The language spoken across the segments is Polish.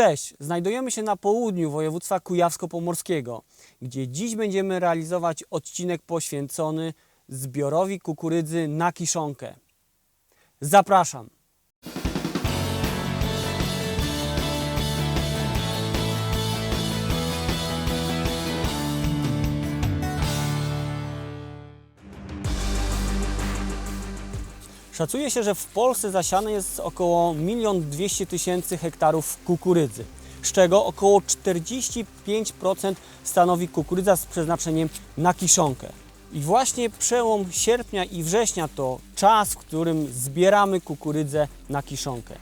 Cześć, znajdujemy się na południu województwa kujawsko-pomorskiego, gdzie dziś będziemy realizować odcinek poświęcony zbiorowi kukurydzy na kiszonkę. Zapraszam! Szacuje się, że w Polsce zasiane jest około 1 200 tysięcy hektarów kukurydzy, z czego około 45% stanowi kukurydza z przeznaczeniem na kiszonkę. I właśnie przełom sierpnia i września to czas, w którym zbieramy kukurydzę na kiszonkę.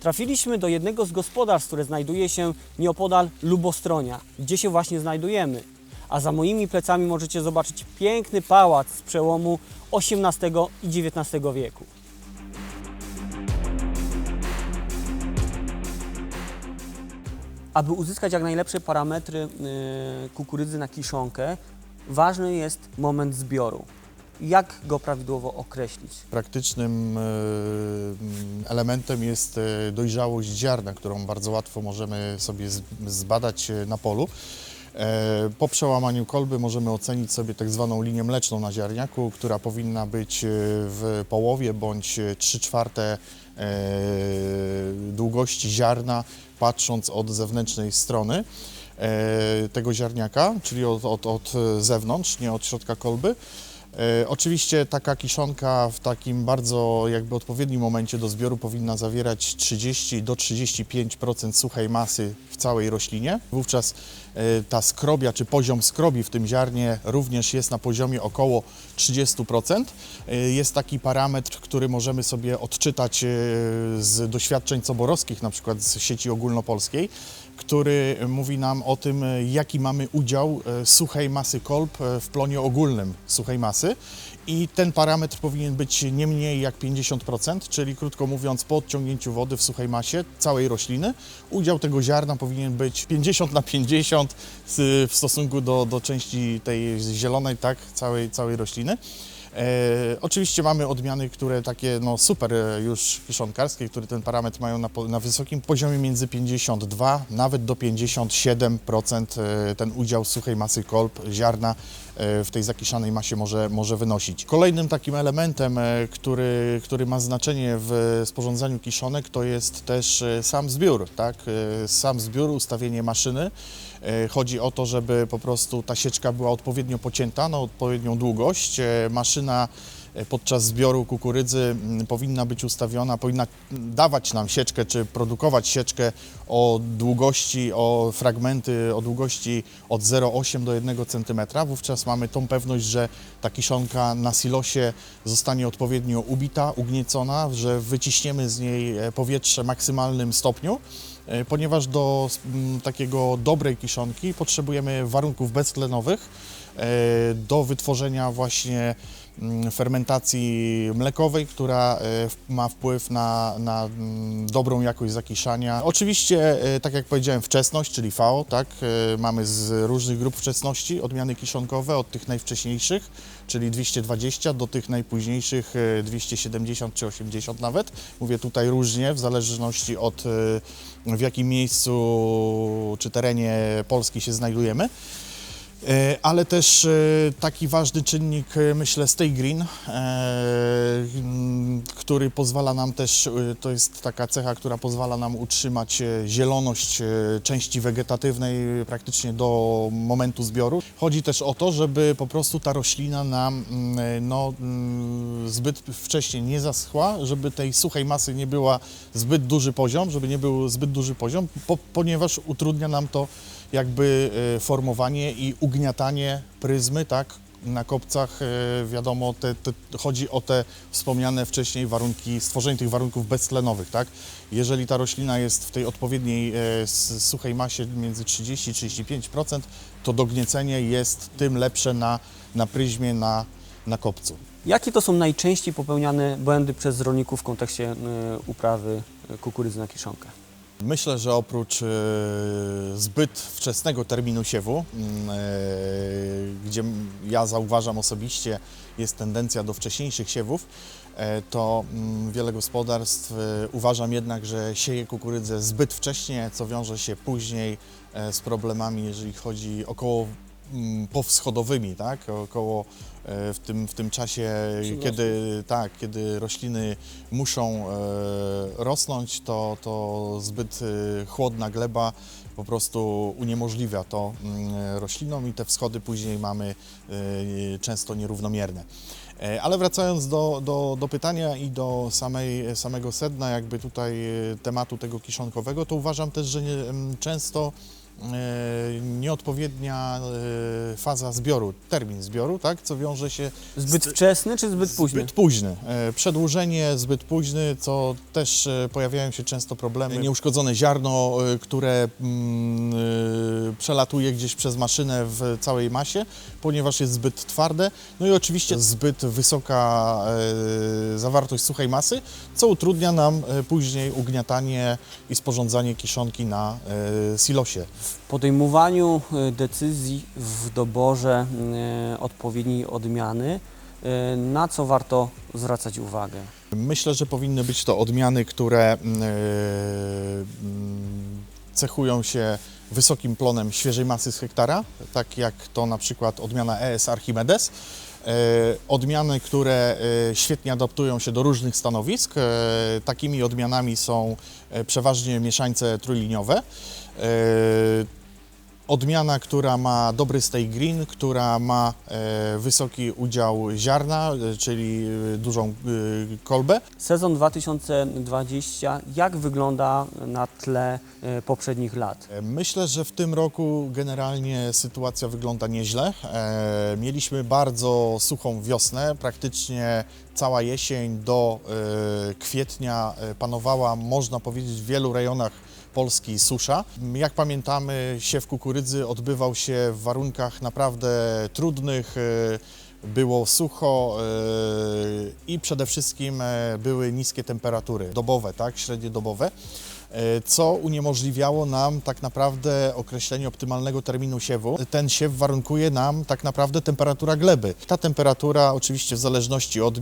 Trafiliśmy do jednego z gospodarstw, które znajduje się nieopodal Lubostronia, gdzie się właśnie znajdujemy. A za moimi plecami możecie zobaczyć piękny pałac z przełomu XVIII i XIX wieku. Aby uzyskać jak najlepsze parametry y, kukurydzy na kiszonkę, ważny jest moment zbioru. Jak go prawidłowo określić? Praktycznym e, elementem jest e, dojrzałość ziarna, którą bardzo łatwo możemy sobie zbadać na polu. E, Po przełamaniu kolby możemy ocenić sobie tak zwaną linię mleczną na ziarniaku, która powinna być e, w połowie bądź 3 czwarte e, długości ziarna, patrząc od zewnętrznej strony tego ziarniaka, czyli od, od, od zewnątrz, nie od środka kolby. E, Oczywiście taka kiszonka w takim bardzo jakby odpowiednim momencie do zbioru powinna zawierać 30 do 35% suchej masy w całej roślinie. Wówczas e, ta skrobia czy poziom skrobi w tym ziarnie również jest na poziomie około 30%. E, Jest taki parametr, który możemy sobie odczytać z doświadczeń coborowskich, na przykład z sieci ogólnopolskiej, który mówi nam o tym, e, jaki mamy udział e, suchej masy kolb e, w plonie ogólnym suchej masy. I ten parametr powinien być nie mniej jak 50%, czyli krótko mówiąc, po odciągnięciu wody w suchej masie całej rośliny, udział tego ziarna powinien być 50 na 50 z- w stosunku do, do części tej zielonej, tak, całej, całej rośliny. E, oczywiście mamy odmiany, które takie no, super e, już kiszonkarskie, które ten parametr mają na, na wysokim poziomie między 52 nawet do 57% e, ten udział suchej masy kolb, ziarna w tej zakiszanej masie może, może wynosić. Kolejnym takim elementem, który, który ma znaczenie w sporządzaniu kiszonek, to jest też sam zbiór, tak? Sam zbiór, ustawienie maszyny. E, Chodzi o to, żeby po prostu ta sieczka była odpowiednio pocięta na odpowiednią długość. E, Maszyna e, podczas zbioru kukurydzy mm, powinna być ustawiona, powinna dawać nam sieczkę, czy produkować sieczkę o długości, o fragmenty o długości od 0,8 do 1 cm. Wówczas mamy tą pewność, że ta kiszonka na silosie zostanie odpowiednio ubita, ugniecona, że wyciśniemy z niej powietrze w maksymalnym stopniu. E, ponieważ do mm, takiego dobrej kiszonki potrzebujemy warunków beztlenowych do wytworzenia właśnie mm, fermentacji mlekowej, która e, ma wpływ na, na mm, dobrą jakość zakiszania. Oczywiście, e, tak jak powiedziałem, wczesność, czyli FAO, tak, e, mamy z różnych grup wczesności odmiany kiszonkowe, od tych najwcześniejszych, czyli 220 do tych najpóźniejszych e, 270 czy 80 nawet. Mówię tutaj różnie, w zależności od e, w jakim miejscu czy terenie Polski się znajdujemy. E, Ale też e, taki ważny czynnik, e, myślę, stay green, mm, który pozwala nam też, to jest taka cecha, która pozwala nam utrzymać zieloność części wegetatywnej praktycznie do momentu zbioru. Chodzi też o to, żeby po prostu ta roślina nam mm, no, mm, zbyt wcześnie nie zaschła, żeby tej suchej masy nie była zbyt duży poziom, żeby nie był zbyt duży poziom, po, ponieważ utrudnia nam to jakby e, formowanie i ugniatanie pryzmy, tak? Na kopcach e, wiadomo, te, te, chodzi o te wspomniane wcześniej warunki, stworzenie tych warunków beztlenowych, tak? Jeżeli ta roślina jest w tej odpowiedniej e, suchej masie między 30 i 35%, to dogniecenie jest tym lepsze na, na pryzmie, na, na kopcu. Jakie to są najczęściej popełniane błędy przez rolników w kontekście uprawy kukurydzy na kiszonkę? Myślę, że oprócz e, zbyt wczesnego terminu siewu, mm, e, gdzie ja zauważam osobiście jest tendencja do wcześniejszych siewów, e, to mm, wiele gospodarstw uważam jednak, że sieje kukurydzę zbyt wcześnie, co wiąże się później z problemami, jeżeli chodzi około powschodowymi, tak? Około e, w tym, w tym czasie, kiedy, tak, kiedy rośliny muszą e, rosnąć, to, to zbyt e, chłodna gleba po prostu uniemożliwia to mm, roślinom i te wschody później mamy często nierównomierne. Ale wracając do, do, do pytania i do samej, samego sedna, jakby tutaj tematu tego kiszonkowego, to uważam też, że nie, m, często nieodpowiednia e, faza zbioru, termin zbioru, tak, co wiąże się Zbyt wczesny czy zbyt późny? Zbyt późny. E, Przedłużenie zbyt późny, co też e, pojawiają się często problemy. Nieuszkodzone ziarno, e, które mm, e, przelatuje gdzieś przez maszynę w całej masie, ponieważ jest zbyt twarde. No i oczywiście zbyt wysoka e, zawartość suchej masy, co utrudnia nam e, później ugniatanie i sporządzanie kiszonki na e, silosie. W podejmowaniu y, decyzji w doborze y, odpowiedniej odmiany, y, na co warto zwracać uwagę? Myślę, że powinny być to odmiany, które e, cechują się wysokim plonem świeżej masy z hektara, tak jak to na przykład odmiana ES Archimedes. E, Odmiany, które e, świetnie adaptują się do różnych stanowisk. E, Takimi odmianami są e, przeważnie mieszańce trójliniowe. E, Odmiana, która ma dobry stay green, która ma e, wysoki udział ziarna, e, czyli dużą kolbę. Sezon 2020, jak wygląda na tle poprzednich lat? Myślę, że w tym roku generalnie sytuacja wygląda nieźle. Mieliśmy bardzo suchą wiosnę, praktycznie cała jesień do kwietnia panowała, można powiedzieć, w wielu rejonach Polski susza. Jak pamiętamy, siew kukurydzy odbywał się w warunkach naprawdę trudnych. e, Było sucho e, i przede wszystkim e, były niskie temperatury dobowe, tak, średnie dobowe co uniemożliwiało nam tak naprawdę określenie optymalnego terminu siewu. Ten siew warunkuje nam tak naprawdę temperatura gleby. Ta temperatura oczywiście w zależności od,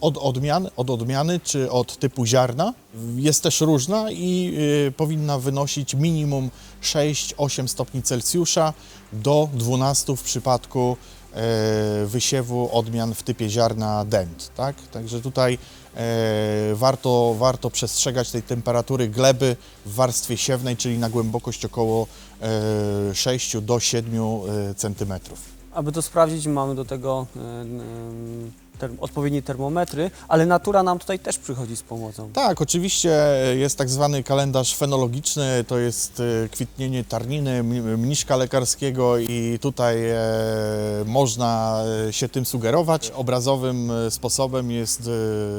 od, odmian, od odmiany czy od typu ziarna jest też różna i y, powinna wynosić minimum 6-8 stopni Celsjusza do 12 w przypadku e, wysiewu odmian w typie ziarna dent. Tak? Także tutaj e, warto, warto przestrzegać tej temperatury gleby w warstwie siewnej, czyli na głębokość około e, 6 do 7 e, centymetrów. Aby to sprawdzić, mamy do tego y, y, ter odpowiednie termometry, ale natura nam tutaj też przychodzi z pomocą. Tak, oczywiście jest tak zwany kalendarz fenologiczny, to jest e, kwitnienie tarniny, mniszka lekarskiego i tutaj e, można e, się tym sugerować. Obrazowym e, sposobem jest e,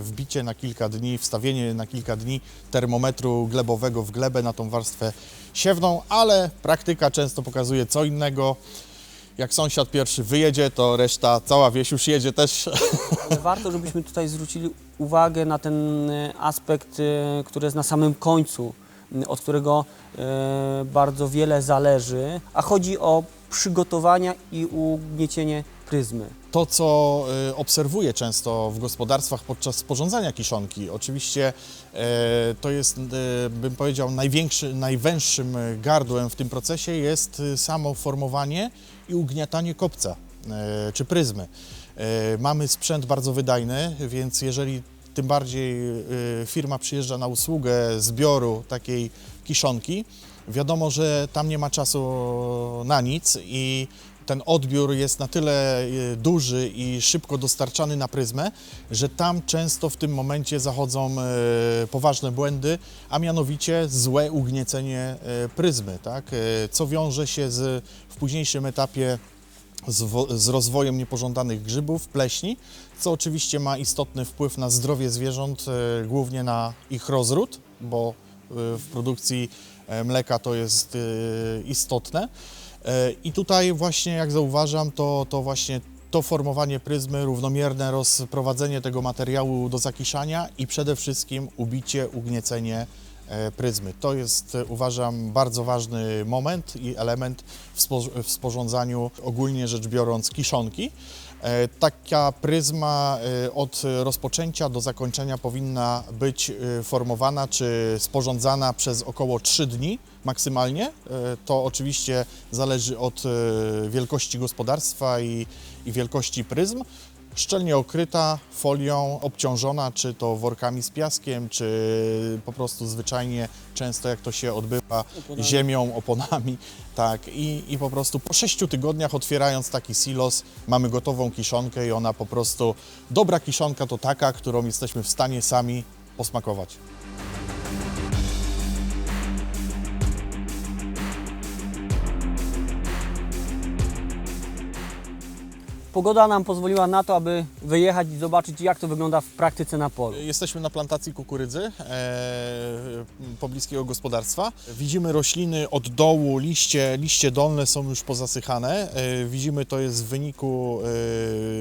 wbicie na kilka dni, wstawienie na kilka dni termometru glebowego w glebę na tą warstwę siewną, ale praktyka często pokazuje co innego. Jak sąsiad pierwszy wyjedzie, to reszta, cała wieś już jedzie też Ale warto, żebyśmy tutaj zwrócili uwagę na ten y, aspekt, y, który jest na samym końcu, od którego y, bardzo wiele zależy, a chodzi o przygotowania i ugniecienie pryzmy. to, co obserwuję często w gospodarstwach podczas sporządzania kiszonki. Oczywiście e, to jest, e, bym powiedział, największy, najwęższym e, gardłem w tym procesie jest samo formowanie i ugniatanie kopca e, czy pryzmy. E, Mamy sprzęt bardzo wydajny, więc jeżeli tym bardziej y, firma przyjeżdża na usługę zbioru takiej kiszonki, wiadomo, że tam nie ma czasu na nic i ten odbiór jest na tyle y, duży i szybko dostarczany na pryzmę, że tam często w tym momencie zachodzą e, poważne błędy, a mianowicie złe ugniecenie e, pryzmy, tak? E, co wiąże się z, w późniejszym etapie z, wo- z rozwojem niepożądanych grzybów, pleśni, co oczywiście ma istotny wpływ na zdrowie zwierząt, e, głównie na ich rozród, bo e, w produkcji e, mleka to jest e, istotne. E, I tutaj właśnie, jak zauważam, to, to właśnie to formowanie pryzmy, równomierne rozprowadzenie tego materiału do zakiszania i przede wszystkim ubicie, ugniecenie e, pryzmy. To jest, uważam, bardzo ważny moment i element w sporządzaniu ogólnie rzecz biorąc kiszonki. E, Taka pryzma e, od rozpoczęcia do zakończenia powinna być e, formowana czy sporządzana przez około 3 dni maksymalnie. To oczywiście zależy od wielkości gospodarstwa i, i wielkości pryzm. Szczelnie okryta folią, obciążona, czy to workami z piaskiem, czy po prostu zwyczajnie, często jak to się odbywa, Oponami. ziemią, oponami, tak. I, I po prostu po 6 tygodniach otwierając taki silos, mamy gotową kiszonkę i ona po prostu, dobra kiszonka to taka, którą jesteśmy w stanie sami posmakować. Pogoda nam pozwoliła na to, aby wyjechać i zobaczyć, jak to wygląda w praktyce na polu. Jesteśmy na plantacji kukurydzy e, pobliskiego gospodarstwa. Widzimy rośliny od dołu, liście, liście dolne są już pozasychane. E, widzimy to jest w wyniku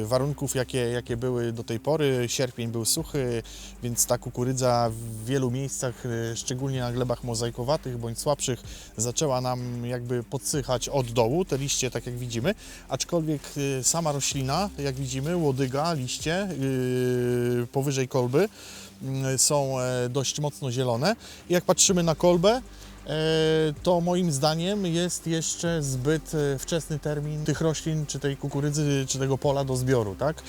e, warunków, jakie, jakie były do tej pory. Sierpień był suchy, więc ta kukurydza w wielu miejscach, e, szczególnie na glebach mozaikowatych bądź słabszych, zaczęła nam jakby podsychać od dołu, te liście tak jak widzimy, aczkolwiek e, sama roślina, jak widzimy, łodyga, liście yy, powyżej kolby yy, są e, dość mocno zielone. I jak patrzymy na kolbę, e, to moim zdaniem jest jeszcze zbyt e, wczesny termin tych roślin, czy tej kukurydzy, czy tego pola do zbioru. Tak?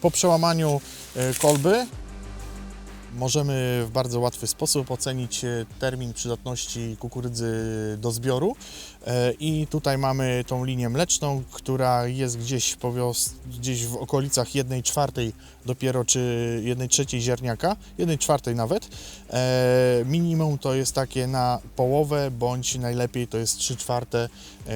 Po przełamaniu kolby możemy w bardzo łatwy sposób ocenić e, termin przydatności kukurydzy do zbioru. E, I tutaj mamy tą linię mleczną, która jest gdzieś, gdzieś w okolicach 1 czwartej dopiero, czy 1 trzeciej ziarniaka, 1 czwartej nawet. E, Minimum to jest takie na połowę, bądź najlepiej to jest 3 czwarte e,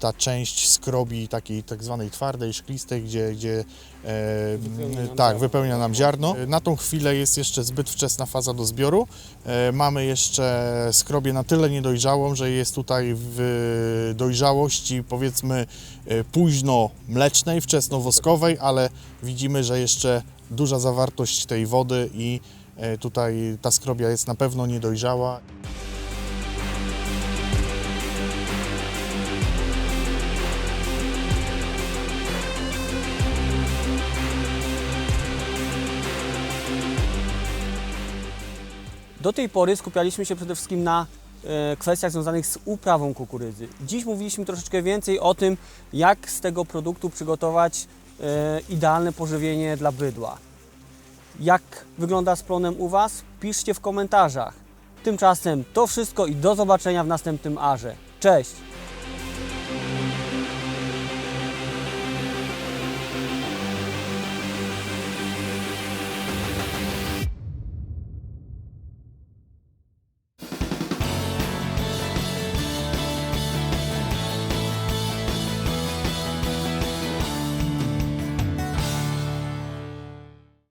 ta część skrobi takiej tak zwanej twardej, szklistej, gdzie, gdzie e, Wypełnia nam tak, ziarno. wypełnia nam ziarno. E, Na tą chwilę jest jeszcze zbyt wczesna faza do zbioru. E, Mamy jeszcze skrobię na tyle niedojrzałą, że jest tutaj w dojrzałości powiedzmy późno mlecznej, wczesno woskowej, ale widzimy, że jeszcze duża zawartość tej wody i e, tutaj ta skrobia jest na pewno niedojrzała. Do tej pory skupialiśmy się przede wszystkim na e, kwestiach związanych z uprawą kukurydzy. Dziś mówiliśmy troszeczkę więcej o tym, jak z tego produktu przygotować e, idealne pożywienie dla bydła. Jak wygląda z plonem u Was? Piszcie w komentarzach. Tymczasem to wszystko i do zobaczenia w następnym arze. Cześć!